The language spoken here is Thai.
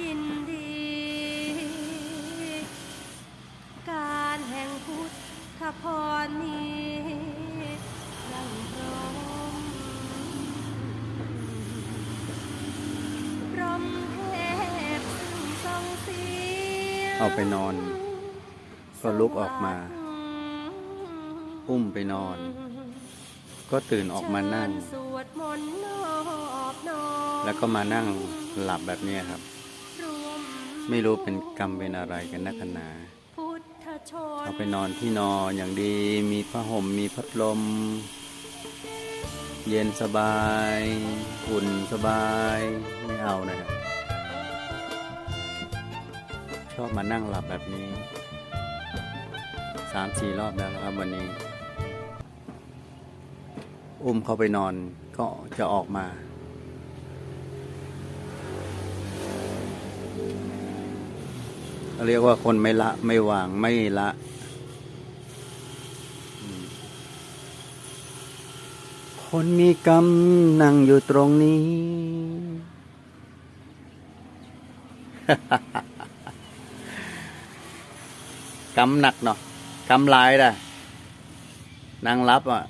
ยินดี การแห่งพุทธพรนี้ยังพร้อมพร้อมเทพทรงสีเอาไปนอน ก็ลุกออกมา อุ้มไปนอน ก็ตื่นออกมานั่งแล้วก็มานั่งหลับแบบนี้ครับ ไม่รู้เป็นกรรมเป็นอะไรกันนักหนาพุทธชนเอาไปนอนที่นอนอย่างดี มีผ้าห่มมีพัดลม เย็นสบาย อุ่นสบาย ไม่เอานะครับชอบมานั่งหลับแบบนี้สามสี่รอบแล้วนะครับวันนี้ อุ้มเขาไปนอนก็จะออกมา เรียกว่าคนไม่ละไม่วางไม่ละคนมีกรรมนั่งอยู่ตรงนี้กำหนักเนาะกำลายได้นางรับอะ